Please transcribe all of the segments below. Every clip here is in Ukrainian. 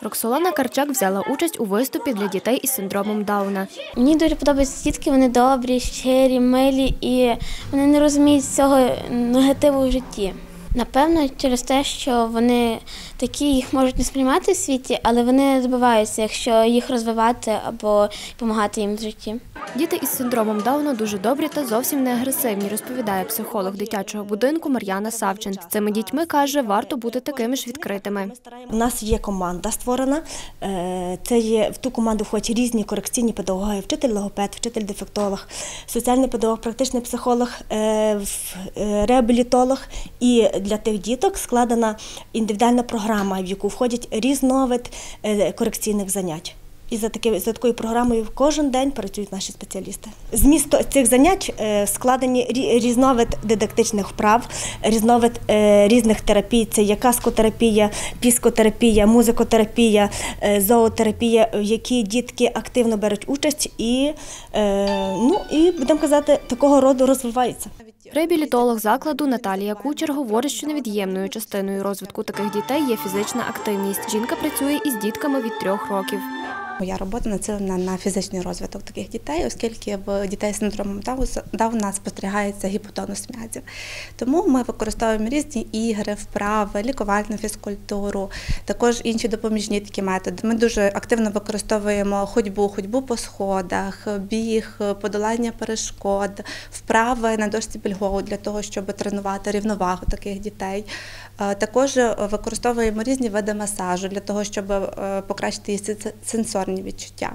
Роксолана Карчак взяла участь у виступі для дітей із синдромом Дауна. Мені дуже подобаються дітки, вони добрі, щирі, милі і вони не розуміють цього негативу в житті. Напевно, через те, що вони такі їх можуть не сприймати в світі, але вони добиваються, якщо їх розвивати або допомагати їм в житті. Діти із синдромом Дауна дуже добрі та зовсім не агресивні, розповідає психолог дитячого будинку Мар'яна Савчин. З цими дітьми каже, варто бути такими ж відкритими. У нас є команда створена. Е, Це є в ту команду входять різні корекційні педагоги, вчитель логопед, вчитель дефектолог, соціальний педагог, практичний психолог, е, е, реабілітолог. І для тих діток складена індивідуальна програма, в яку входять різновид корекційних занять. І за таки за такою програмою кожен день працюють наші спеціалісти. Зміст цих занять е, складені рі- різновид дидактичних вправ, різновид е, різних терапій. Це є каскотерапія, піскотерапія, музикотерапія, е, зоотерапія, в якій дітки активно беруть участь і, ну, і будемо казати, такого роду розвиваються. Реабілітолог закладу Наталія Кучер говорить, що невід'ємною частиною розвитку таких дітей є фізична активність. Жінка працює із дітками від трьох років. Моя робота націлена на фізичний розвиток таких дітей, оскільки в дітей з синдромом Дауна спостерігається гіпотонус м'язів. Тому ми використовуємо різні ігри, вправи, лікувальну фізкультуру, також інші допоміжні такі методи. Ми дуже активно використовуємо ходьбу, ходьбу по сходах, біг, подолання перешкод, вправи на дошці Більгоу для того, щоб тренувати рівновагу таких дітей. Е, Також використовуємо різні види масажу для того, щоб е, покращити їх сен- сенсорні відчуття.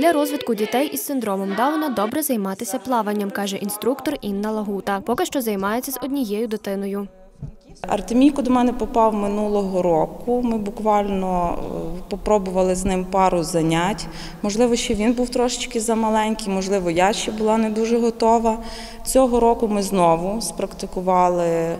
Для розвитку дітей із синдромом Дауна добре займатися плаванням, каже інструктор Інна Лагута. Поки що займається з однією дитиною. Артемійко до мене попав минулого року. Ми буквально е, попробували з ним пару занять. Можливо, ще він був трошечки замаленький, можливо, я ще була не дуже готова. Цього року ми знову спрактикували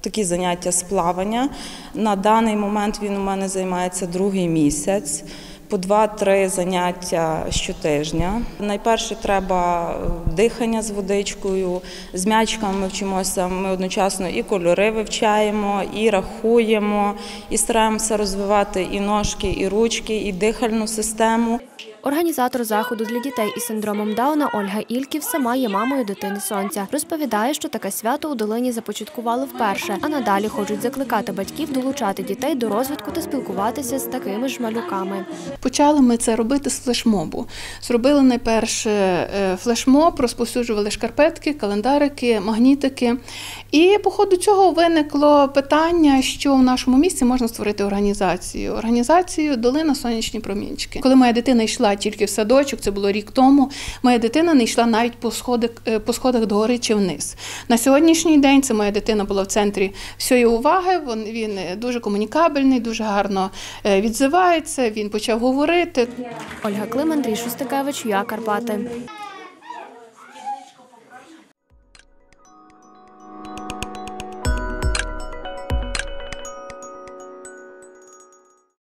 такі заняття з плавання. На даний момент він у мене займається другий місяць. По два-три заняття щотижня. Найперше треба дихання з водичкою, з м'ячками ми вчимося. Ми одночасно і кольори вивчаємо, і рахуємо, і стараємося розвивати і ножки, і ручки, і дихальну систему. Організатор заходу для дітей із синдромом Дауна Ольга Ільків сама є мамою дитини сонця. Розповідає, що таке свято у долині започаткували вперше, а надалі хочуть закликати батьків долучати дітей до розвитку та спілкуватися з такими ж малюками. Почали ми це робити з флешмобу. Зробили найперше е, флешмоб, розповсюджували шкарпетки, календарики, магнітики. І по ходу цього виникло питання, що в нашому місті можна створити організацію. Організацію Долина Сонячні промінчики. Коли моя дитина йшла тільки в садочок, це було рік тому. Моя дитина не йшла навіть по сходах, е, по сходах догори чи вниз. На сьогоднішній день це моя дитина була в центрі всієї уваги. Він е, дуже комунікабельний, дуже гарно е, відзивається. Він почав говорити. Ольга Клим, Андрій Шустикевич, Я Карпати.